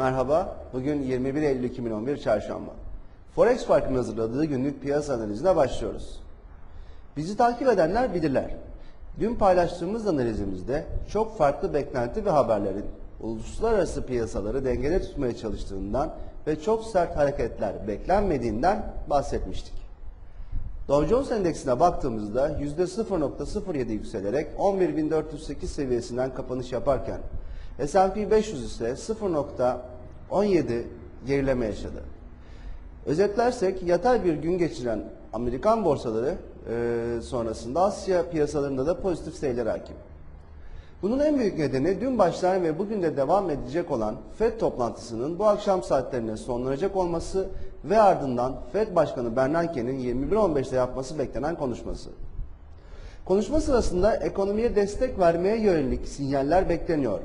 Merhaba, bugün 21 Eylül 2011 Çarşamba. Forex Fark'ın hazırladığı günlük piyasa analizine başlıyoruz. Bizi takip edenler bilirler. Dün paylaştığımız analizimizde çok farklı beklenti ve haberlerin uluslararası piyasaları dengede tutmaya çalıştığından ve çok sert hareketler beklenmediğinden bahsetmiştik. Dow Jones Endeksine baktığımızda %0.07 yükselerek 11.408 seviyesinden kapanış yaparken S&P 500 ise 0.17 gerileme yaşadı. Özetlersek yatay bir gün geçiren Amerikan borsaları e, sonrasında Asya piyasalarında da pozitif seyirler hakim. Bunun en büyük nedeni dün başlayan ve bugün de devam edecek olan FED toplantısının bu akşam saatlerine sonlanacak olması ve ardından FED Başkanı Bernanke'nin 21.15'te yapması beklenen konuşması. Konuşma sırasında ekonomiye destek vermeye yönelik sinyaller bekleniyor.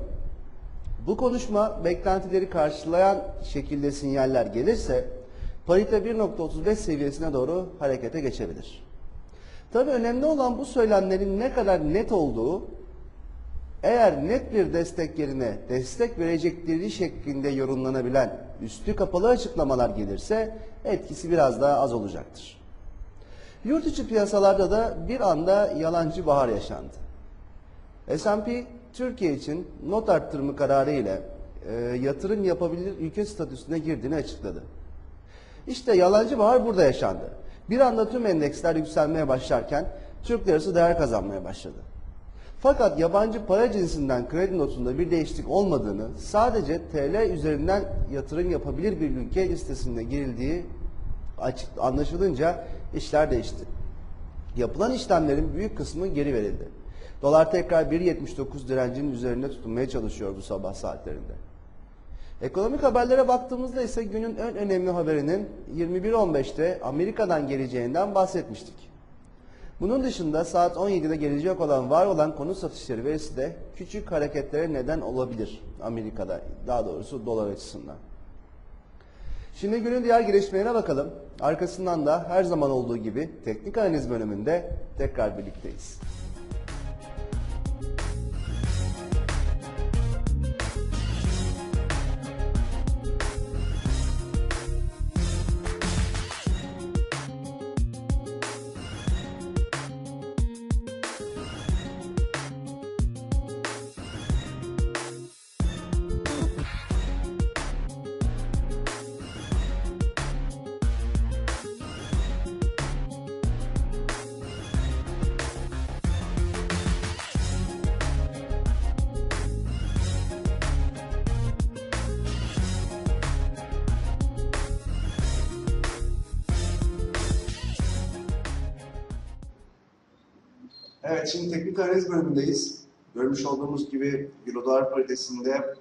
Bu konuşma beklentileri karşılayan şekilde sinyaller gelirse parite 1.35 seviyesine doğru harekete geçebilir. Tabii önemli olan bu söylemlerin ne kadar net olduğu eğer net bir destek yerine destek verecekleri şeklinde yorumlanabilen üstü kapalı açıklamalar gelirse etkisi biraz daha az olacaktır. Yurt içi piyasalarda da bir anda yalancı bahar yaşandı. S&P Türkiye için not arttırımı kararı ile e, yatırım yapabilir ülke statüsüne girdiğini açıkladı. İşte yalancı bahar burada yaşandı. Bir anda tüm endeksler yükselmeye başlarken Türk lirası değer kazanmaya başladı. Fakat yabancı para cinsinden kredi notunda bir değişiklik olmadığını, sadece TL üzerinden yatırım yapabilir bir ülke listesinde girildiği açık anlaşılınca işler değişti. Yapılan işlemlerin büyük kısmı geri verildi. Dolar tekrar 1.79 direncinin üzerinde tutunmaya çalışıyor bu sabah saatlerinde. Ekonomik haberlere baktığımızda ise günün en önemli haberinin 21.15'te Amerika'dan geleceğinden bahsetmiştik. Bunun dışında saat 17'de gelecek olan var olan konu satışları verisi de küçük hareketlere neden olabilir Amerika'da daha doğrusu dolar açısından. Şimdi günün diğer gelişmelerine bakalım. Arkasından da her zaman olduğu gibi teknik analiz bölümünde tekrar birlikteyiz. Evet, şimdi teknik analiz bölümündeyiz. Görmüş olduğumuz gibi Euro dolar paritesinde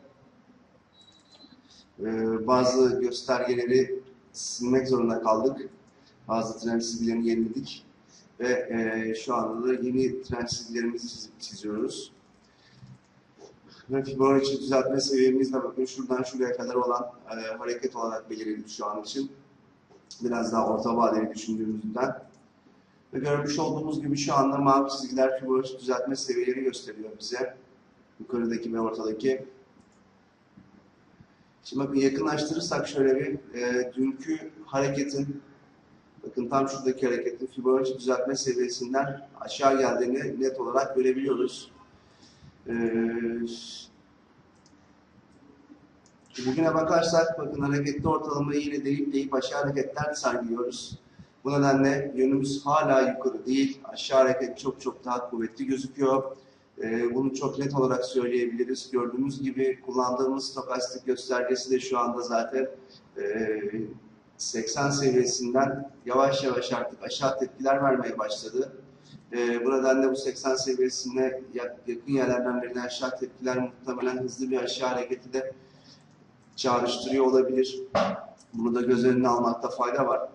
e, bazı göstergeleri silmek zorunda kaldık. Bazı trend çizgilerini yeniledik. Ve e, şu anda da yeni trend çizgilerimizi çizip çiziyoruz. Ve Fibonacci düzeltme seviyemizle bakın şuradan şuraya kadar olan e, hareket olarak belirledik şu an için. Biraz daha orta vadeli düşündüğümüzden. Ve görmüş olduğumuz gibi şu anda mavi çizgiler Fibonacci düzeltme seviyeleri gösteriyor bize. Yukarıdaki ve ortadaki. Şimdi bakın yakınlaştırırsak şöyle bir e, dünkü hareketin bakın tam şuradaki hareketin Fibonacci düzeltme seviyesinden aşağı geldiğini net olarak görebiliyoruz. E, bugüne bakarsak bakın hareketli ortalamayı yine deyip deyip aşağı hareketler sergiliyoruz. Bu nedenle yönümüz hala yukarı değil. Aşağı hareket çok çok daha kuvvetli gözüküyor. Ee, bunu çok net olarak söyleyebiliriz. Gördüğümüz gibi kullandığımız stokastik göstergesi de şu anda zaten e, 80 seviyesinden yavaş yavaş artık aşağı tepkiler vermeye başladı. E, bu nedenle bu 80 seviyesine yakın yerlerden verilen aşağı tepkiler muhtemelen hızlı bir aşağı hareketi de çağrıştırıyor olabilir. Bunu da göz önüne almakta fayda var.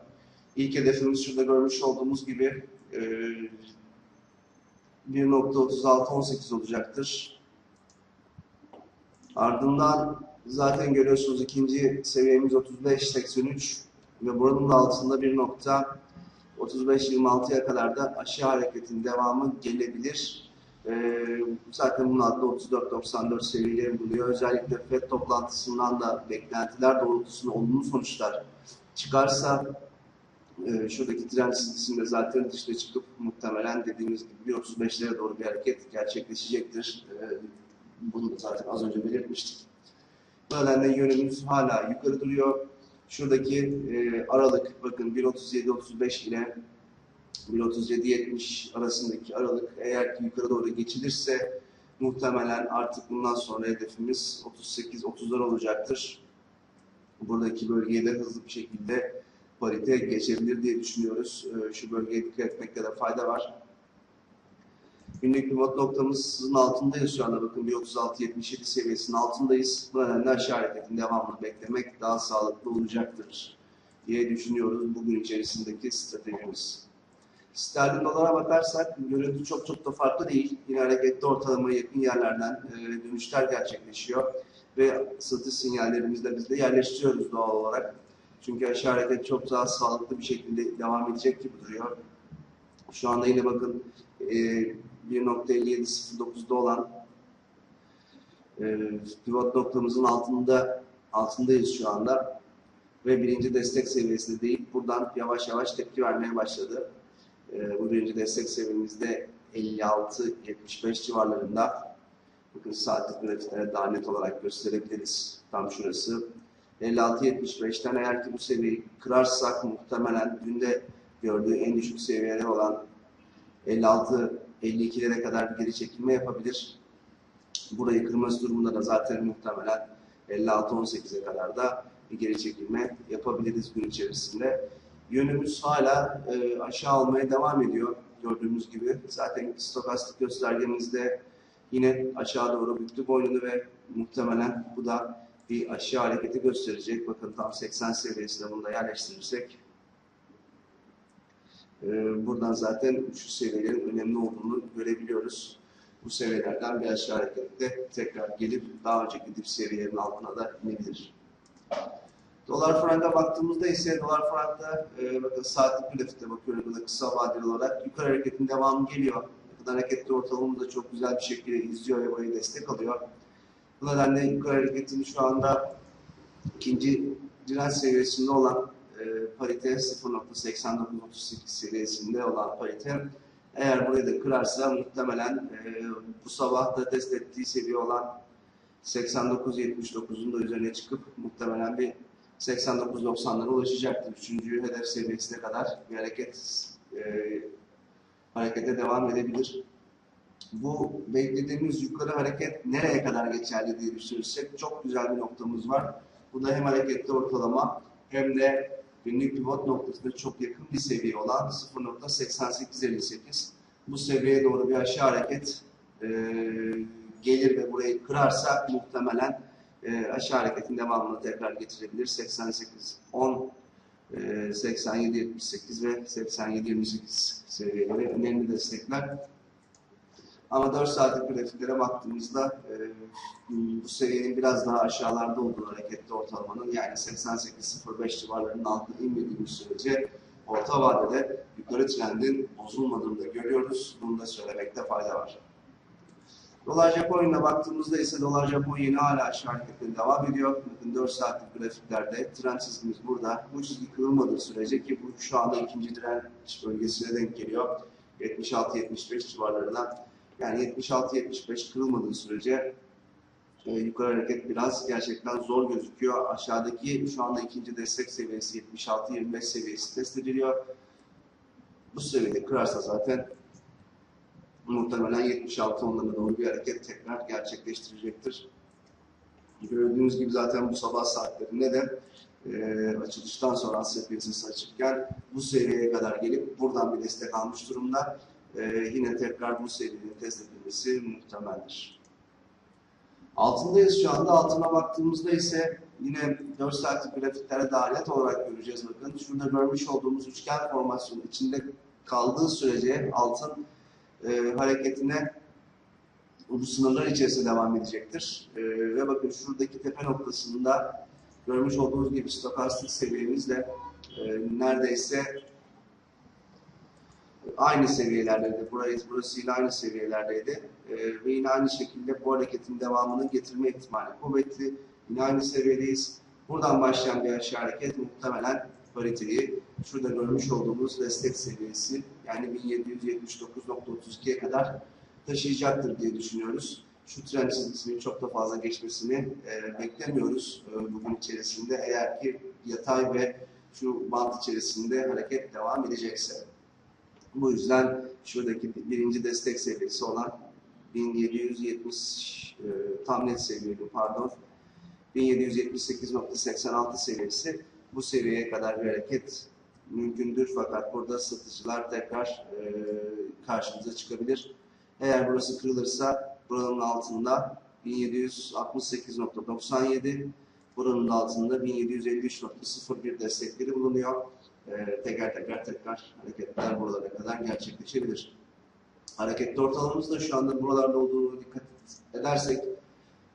İlk hedefimiz şurada görmüş olduğumuz gibi e, 1.3618 olacaktır. Ardından zaten görüyorsunuz ikinci seviyemiz 35.83 ve buranın da altında 1.35-26'ya kadar da aşağı hareketin devamı gelebilir. Ee, zaten bunun altında 34-94 seviyeleri buluyor. Özellikle FED toplantısından da beklentiler doğrultusunda olumlu sonuçlar çıkarsa e, şuradaki trend çizgisinde zaten dışına çıkıp muhtemelen dediğimiz gibi 1.35'lere doğru bir hareket gerçekleşecektir. E, bunu zaten az önce belirtmiştik. Bu nedenle yönümüz hala yukarı duruyor. Şuradaki e, aralık bakın 1.37-35 ile 1.37-70 arasındaki aralık eğer ki yukarı doğru geçilirse muhtemelen artık bundan sonra hedefimiz 38-30'lar olacaktır. Buradaki bölgeye de hızlı bir şekilde parite geçebilir diye düşünüyoruz. Ee, Şu bölgeye dikkat etmekte de fayda var. Günlük pivot noktamızın altındayız şu anda. Bakın 1.36-77 seviyesinin altındayız. Bu nedenle aşağı hareketin devamını beklemek daha sağlıklı olacaktır diye düşünüyoruz bugün içerisindeki stratejimiz. Sterlin dolara bakarsak görüntü çok çok da farklı değil. Yine hareketli ortalamaya yakın yerlerden e, dönüşler gerçekleşiyor. Ve satış sinyallerimizi de biz de yerleştiriyoruz doğal olarak. Çünkü aşağı hareket çok daha sağlıklı bir şekilde devam edecek gibi duruyor. Şu anda yine bakın e, 1.5709'da olan e, pivot noktamızın altında altındayız şu anda ve birinci destek seviyesinde değil buradan yavaş yavaş tepki vermeye başladı. E, bu birinci destek seviyemizde 56-75 civarlarında. Bakın saatlik grafiklere daha net olarak gösterebiliriz. Tam şurası. 56-75'ten eğer ki bu seviyeyi kırarsak muhtemelen dün de gördüğü en düşük seviyeler olan 56-52'lere kadar bir geri çekilme yapabilir. Burayı kırması durumunda da zaten muhtemelen 56-18'e kadar da bir geri çekilme yapabiliriz gün içerisinde. Yönümüz hala e, aşağı almaya devam ediyor gördüğümüz gibi. Zaten stokastik göstergemizde yine aşağı doğru büktü boynunu ve muhtemelen bu da bir aşağı hareketi gösterecek. Bakın tam 80 seviyesinde bunu da yerleştirirsek e, buradan zaten şu seviyelerin önemli olduğunu görebiliyoruz. Bu seviyelerden bir aşağı harekette tekrar gelip daha önceki dip seviyelerin altına da inebilir. Dolar franka baktığımızda ise dolar frankta e, bakın saatlik grafikte bakıyorum burada kısa vadeli olarak yukarı hareketin devamı geliyor. Bakın hareketli ortalamamız da çok güzel bir şekilde izliyor ve burayı destek alıyor. Bu nedenle yukarı hareketin şu anda ikinci direnç seviyesinde olan e, parite 0.8938 seviyesinde olan parite eğer burayı da kırarsa muhtemelen e, bu sabah da test ettiği seviye olan 89.79'un da üzerine çıkıp muhtemelen bir 89-90'lara ulaşacaktır. Üçüncü hedef seviyesine kadar bir hareket e, harekete devam edebilir. Bu beklediğimiz yukarı hareket nereye kadar geçerli diye düşünürsek çok güzel bir noktamız var. Bu da hem hareketli ortalama hem de günlük pivot noktasında çok yakın bir seviye olan 0.8858. Bu seviyeye doğru bir aşağı hareket e, gelir ve burayı kırarsak muhtemelen e, aşağı hareketin devamını tekrar getirebilir. 88 10 e, 87 78 ve 87 28 seviyeleri önemli destekler. Ama 4 saatlik grafiklere baktığımızda e, bu seviyenin biraz daha aşağılarda olduğu hareketli ortalamanın yani 88.05 civarlarının altına inmediğimiz sürece orta vadede yukarı trendin bozulmadığını da görüyoruz. Bunu da söylemekte fayda var. Dolar Japonya'na baktığımızda ise dolar Japonya yine hala aşağı hareketine devam ediyor. Bakın 4 saatlik grafiklerde trend çizgimiz burada. Bu çizgi kırılmadığı sürece ki bu şu anda ikinci direnç bölgesine denk geliyor. 76-75 civarlarına. Yani 76-75 kırılmadığı sürece e, yukarı hareket biraz gerçekten zor gözüküyor. Aşağıdaki şu anda ikinci destek seviyesi 76-25 seviyesi test ediliyor. Bu seviyede kırarsa zaten muhtemelen 76 onlarına doğru bir hareket tekrar gerçekleştirecektir. Gördüğünüz gibi zaten bu sabah saatlerinde de e, açılıştan sonra Asya piyasası açıkken bu seviyeye kadar gelip buradan bir destek almış durumda. E, yine tekrar bu seviyenin test edilmesi muhtemeldir. Altındayız şu anda. Altına baktığımızda ise yine 4 saatlik grafiklere daha olarak göreceğiz bakın. Şurada görmüş olduğumuz üçgen formasyonun içinde kaldığı sürece altın e, hareketine bu sınırlar içerisinde devam edecektir. E, ve bakın şuradaki tepe noktasında görmüş olduğunuz gibi stokastik seviyemizle e, neredeyse aynı seviyelerdeydi. Burayı, burasıyla aynı seviyelerdeydi. Ee, ve yine aynı şekilde bu hareketin devamını getirme ihtimali kuvvetli. Yine aynı seviyedeyiz. Buradan başlayan bir aşağı hareket muhtemelen pariteyi şurada görmüş olduğumuz destek seviyesi yani 1779.32'ye kadar taşıyacaktır diye düşünüyoruz. Şu trend çizgisinin çok da fazla geçmesini e, beklemiyoruz e, bugün içerisinde. Eğer ki yatay ve şu bant içerisinde hareket devam edecekse. Bu yüzden şuradaki birinci destek seviyesi olan 1770 e, tam net seviyeli pardon 1778.86 seviyesi bu seviyeye kadar bir hareket mümkündür fakat burada satıcılar tekrar e, karşımıza çıkabilir. Eğer burası kırılırsa buranın altında 1768.97 buranın altında 1753.01 destekleri bulunuyor. E, teker teker tekrar hareketler buralara kadar gerçekleşebilir. Hareketli ortalamamız da şu anda buralarda olduğunu dikkat edersek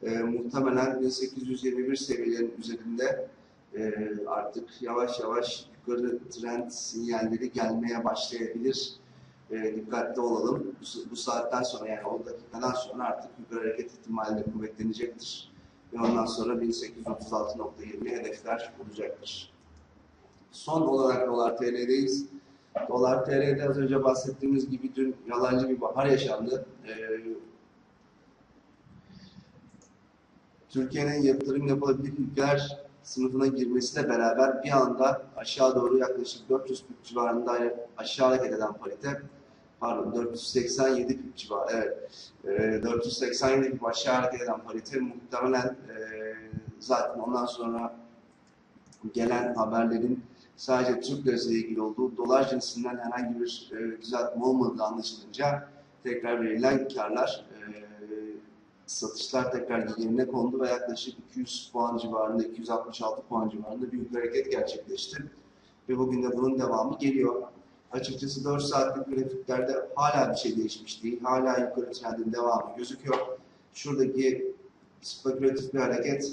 e, muhtemelen 1821 seviyelerinin üzerinde e, artık yavaş yavaş yukarı trend sinyalleri gelmeye başlayabilir. E, dikkatli olalım. Bu, bu saatten sonra yani 10 dakikadan sonra artık yukarı hareket ihtimali de kuvvetlenecektir. Ve ondan sonra 1836.20 hedefler olacaktır. Son olarak dolar TL'deyiz. Dolar TL'de az önce bahsettiğimiz gibi dün yalancı bir bahar yaşandı. Ee, Türkiye'nin yatırım yapılabilir ülkeler sınıfına girmesiyle beraber bir anda aşağı doğru yaklaşık 400 pip civarında aşağı hareket eden parite pardon 487 pip civarı evet e, 487 pip aşağı hareket eden parite muhtemelen e, zaten ondan sonra gelen haberlerin sadece Türk lirası ile ilgili olduğu dolar cinsinden herhangi bir e, düzeltme olmadığı anlaşılınca tekrar verilen karlar e, satışlar tekrar yerine kondu ve yaklaşık 200 puan civarında, 266 puan civarında yukarı hareket gerçekleşti. Ve bugün de bunun devamı geliyor. Açıkçası 4 saatlik grafiklerde hala bir şey değişmiş değil. Hala yukarı trendin devamı gözüküyor. Şuradaki spekülatif bir hareket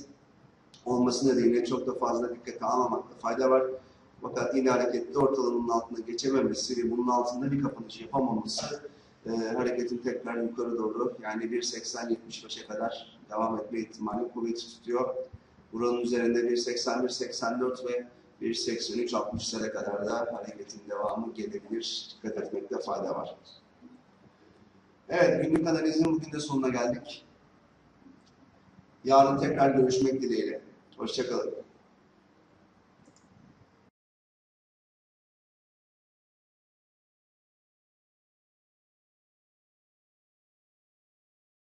olması nedeniyle çok da fazla dikkate almamakta fayda var. Fakat yine hareketli ortalamanın altına geçememesi ve bunun altında bir kapanış yapamaması e, hareketin tekrar yukarı doğru yani 1.80-75'e kadar devam etme ihtimali kuvveti tutuyor. Buranın üzerinde 1.81-84 ve 1.83-60'lara kadar da hareketin devamı gelebilir. Dikkat etmekte fayda var. Evet, günlük analizin bugün de sonuna geldik. Yarın tekrar görüşmek dileğiyle. Hoşçakalın.